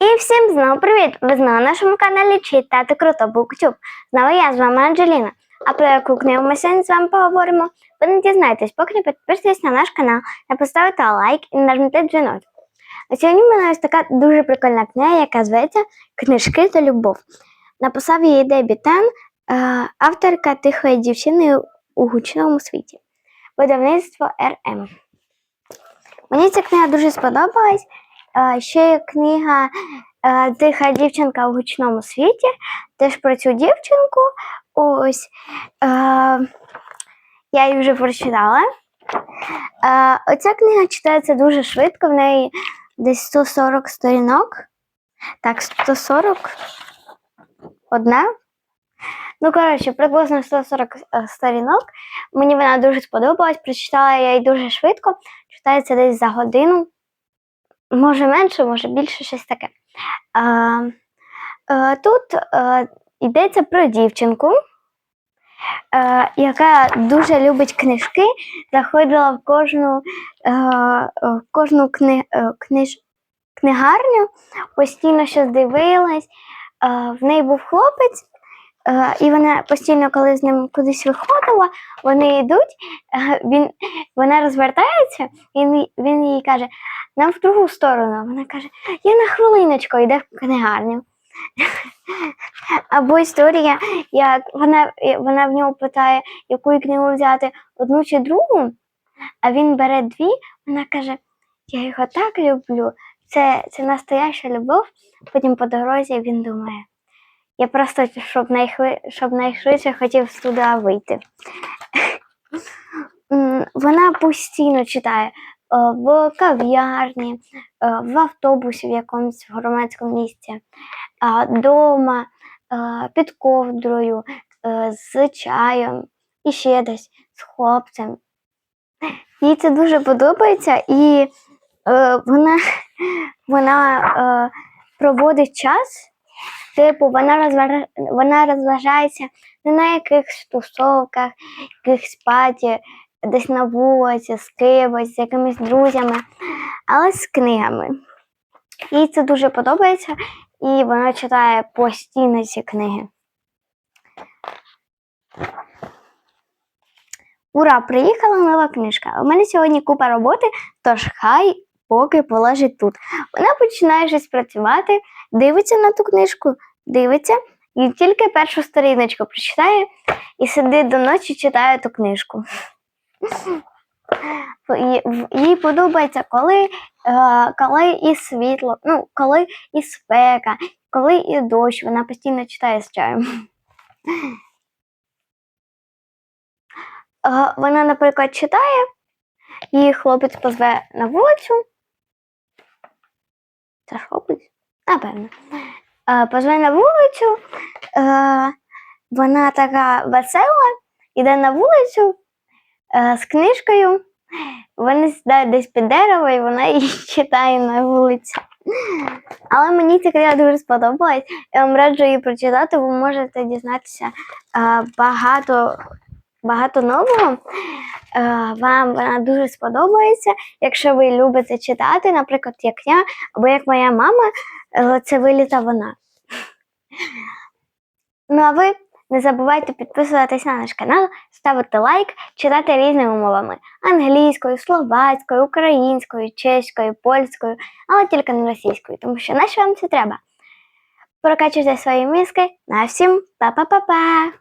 І всім знову привіт! Ви знову на нашому каналі Читати Круто Буктюб. Знову я з вами Анджеліна. А про яку книгу ми сьогодні з вами поговоримо? Ви не дізнаєтесь, поки не підпишетесь на наш канал, не поставите лайк і нажмете дзвіночок. А сьогодні в мене ось така дуже прикольна книга, яка зветься Книжки та любов. Написав її Дебі Тен, е, авторка тихої дівчини у гучному світі. Видавництво РМ. Мені ця книга дуже сподобалась. Ще є книга Тиха дівчинка у гучному світі. Теж про цю дівчинку. Ось я її вже прочитала. Оця книга читається дуже швидко, в неї десь 140 сторінок. Так, 140. Одна. Ну, коротше, приблизно 140 е, сторінок. Мені вона дуже сподобалась. Прочитала я її дуже швидко. Читається десь за годину. Може менше, може більше щось таке. Е, тут е, йдеться про дівчинку, е, яка дуже любить книжки, заходила в кожну, в кожну кни, книж, книгарню, постійно щось дивилась. В неї був хлопець, і вона постійно, коли з ним кудись виходила, вони йдуть, він, вона розвертається, і він, їй каже, нам в другу сторону. Вона каже, я на хвилиночку йде в книгарню. Або історія, як вона, вона в нього питає, яку книгу взяти, одну чи другу, а він бере дві, вона каже, я його так люблю, це, це настояща любов. Потім по дорозі він думає, я просто щоб найшвидше хотів з туди вийти. Вона постійно читає е, в кав'ярні, е, в автобусі в якомусь громадському місці, вдома, під ковдрою, е, з чаєм і ще десь з хлопцем. Їй це дуже подобається, і е, вона, вона е, проводить час. Типу, вона розважа... вона розважається не на якихось тусовках, якихось паті, десь на вулиці, з кимось, з якимись друзями, але з книгами. Їй це дуже подобається, і вона читає постійно ці книги. Ура! Приїхала нова книжка. У мене сьогодні купа роботи, тож хай поки полежить тут. Вона починає щось працювати, дивиться на ту книжку, дивиться і тільки першу сторіночку прочитає і сидить до ночі читає ту книжку. Їй- подобається, коли, е, коли і світло, ну, коли і спека, коли і дощ. Вона постійно читає з чаєм. Е, Вона, наприклад, читає, її хлопець позве на вулицю. Це ж хлопець? Напевно. Е, Позве на вулицю. Вона така весела, йде на вулицю з книжкою. Вони сідають десь під дерево, і вона її читає на вулиці. Але мені ця книга дуже сподобалась. Я вам раджу її прочитати, ви можете дізнатися е, багато, багато нового. Е, вам вона дуже сподобається. Якщо ви любите читати, наприклад, як я, або як моя мама, е, це виліта вона. Ну а ви не забувайте підписуватись на наш канал, ставити лайк, читати різними мовами: англійською, словацькою, українською, чеською, польською, але тільки не російською, тому що наше вам це треба? Прокачуйте свої мізки. На всім па-па-па-па!